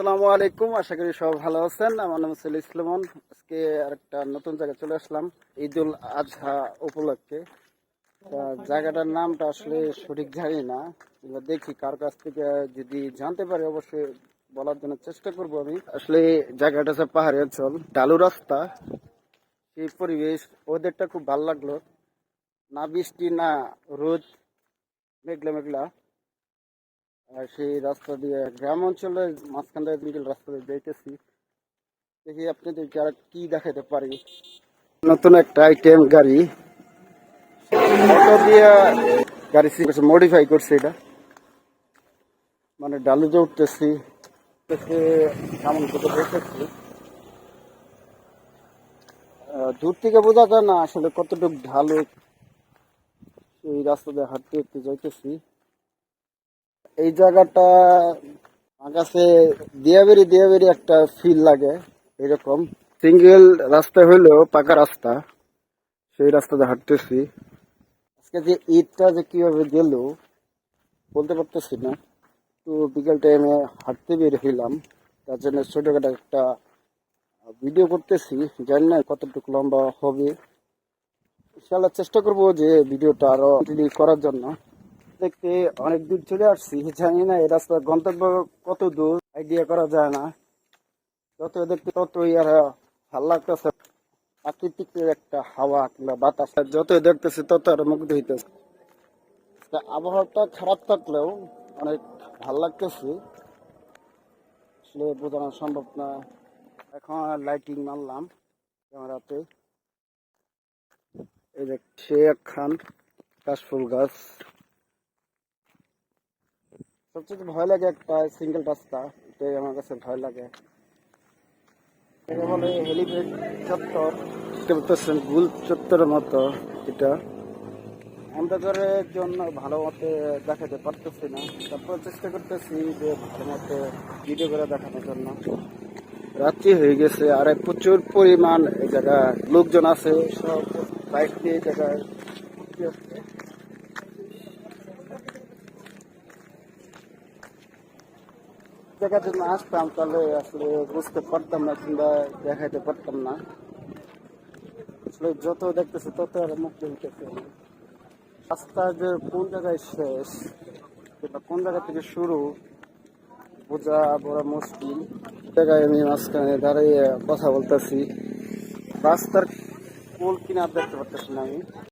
আসসালামু আলাইকুম, আশা করি সব ভালো আছেন। আমার নাম হচ্ছে ইসলামন আজকে আরেকটা নতুন জায়গায় চলে আসলাম, ঈদুল আজহা উপলক্ষে। জায়গাটার নামটা আসলে সঠিক জানি না দেখি কার কাছ থেকে, যদি জানতে পারি অবশ্যই বলার জন্য চেষ্টা করব আমি। আসলে জায়গাটা হচ্ছে পাহাড়ি অঞ্চল, ডালু রাস্তা। সেই পরিবেশ, ওদেরটা খুব ভালো লাগল। না বৃষ্টি, না রোদ, মেঘলা মেঘলা। আর সেই রাস্তা দিয়ে গ্রাম অঞ্চলের মাঝখান দিয়ে মিডিল রাস্তা দিয়ে যাইতেছি। দেখি আপনাদেরকে আর কি দেখাতে পারি। নতুন একটা আইটেম গাড়ি। দিয়ে গাড়ি মডিফাই করছে এটা। মানে ডালুজে উঠতেছি। দেখতেছি। দূর থেকে বোঝা যায় না আসলে কতটুকু ঢালু। এই রাস্তা দিয়ে হাঁটতে হাঁটতে যাইতেছি। এই জায়গাটা কাছে দিয়াবেরি দিয়াবেরি একটা ফিল লাগে, এরকম। সিঙ্গেল রাস্তা হইলেও পাকা রাস্তা, সেই রাস্তাতে হাঁটতেছি। আজকে যে ঈদটা যে কীভাবে গেল, বলতে পারতেছি না। তো বিকেল টাইমে হাঁটতে বের হইলাম, তার জন্য ছোটখাটো একটা ভিডিও করতেছি, জানি না কতটুকু লম্বা হবে। ইনশাল্লাহ চেষ্টা করব যে ভিডিওটা আরও করার জন্য। দেখতে অনেক দূর চলে আসছি, জানি না এই রাস্তার গন্তব্য কত দূর আইডিয়া করা যায় না। যত দেখতে ততই আর ভালো লাগতেছে। প্রাকৃতিক একটা হাওয়া কিংবা বাতাস যত দেখতেছে তত আর মুগ্ধ হইতেছে। আবহাওয়াটা খারাপ থাকলেও অনেক ভালো লাগতেছে। আসলে বোঝানো সম্ভব না। এখন লাইটিং মারলাম ক্যামেরাতে। এই যে খান কাশফুল গাছ। সবচেয়ে ভয় লাগে একটা সিঙ্গেল রাস্তা এটাই আমার কাছে ভয় লাগে। বলে হেলিপ্যাড চত্বর। দেখতে পাচ্ছেন গুল চত্বরের মতো এটা। অন্ধকারের জন্য ভালো মতো দেখাতে পারতেছি না। তারপর চেষ্টা করতেছি যে ভালো মতো ভিডিও করে দেখানোর জন্য। রাত্রি হয়ে গেছে আর প্রচুর পরিমাণ এই জায়গায় লোকজন আছে সব বাইক দিয়ে এই জায়গায় ঘুরতে জন্য আসতাম, তাহলে আসলে বুঝতে পারতাম না কিংবা দেখাইতে পারতাম না। আসলে যত দেখতেছে তত আর মুক্তি হইতেছে রাস্তা যে কোন জায়গায় শেষ, কিংবা কোন জায়গা থেকে শুরু, বোঝা বড় মুশকিল। জায়গায় আমি মাঝখানে দাঁড়িয়ে কথা বলতেছি। রাস্তার কোল কিনা দেখতে পারতেছি না আমি।